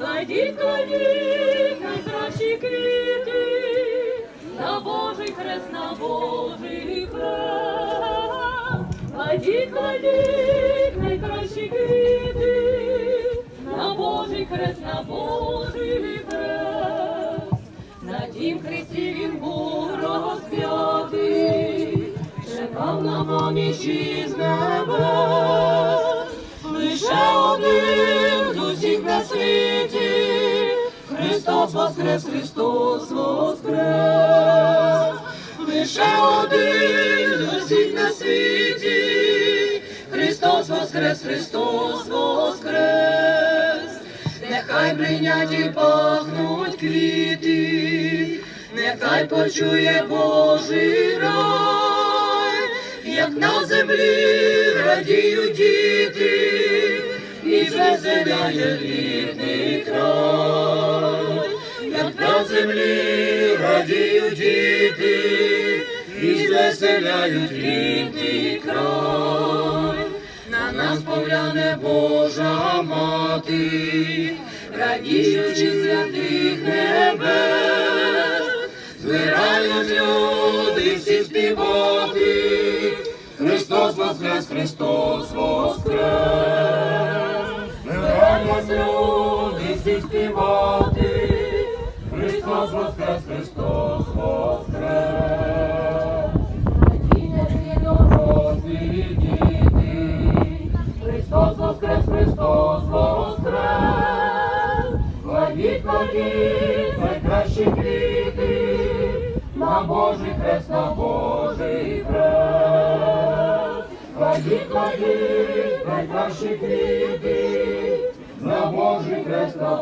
Кладіть, кладіть найкращі квіти, на Божий хрест, на Божий хрест. Кладіть, кладіть найкращі квіти, на Божий хрест, на Божий хрест. На тім хресті він був розп'ятий, чекав на помічі з небес. Христос воскрес, Христос воскрес. Лише один усіх на світі, Христос воскрес, Христос воскрес. Нехай бриняті пахнуть квіти, нехай почує Божий рай, як на землі радіють діти, і звеселяє рідний край, землі радіють діти, і звеселяють рідний край. На нас погляне Божа мати, радіючи святих небес, збирають люди всі співати, Христос воскрес, Христос воскрес, збирають люди всі співати, Христос воскрес, Христос воскрес. Діти, Христос воскрес, Христос воскрес, кладіть, кладіть найкращі квіти, на Божий хрест, на Божий хрест, кладіть, кладіть найкращі квіти, на Божий хрест, на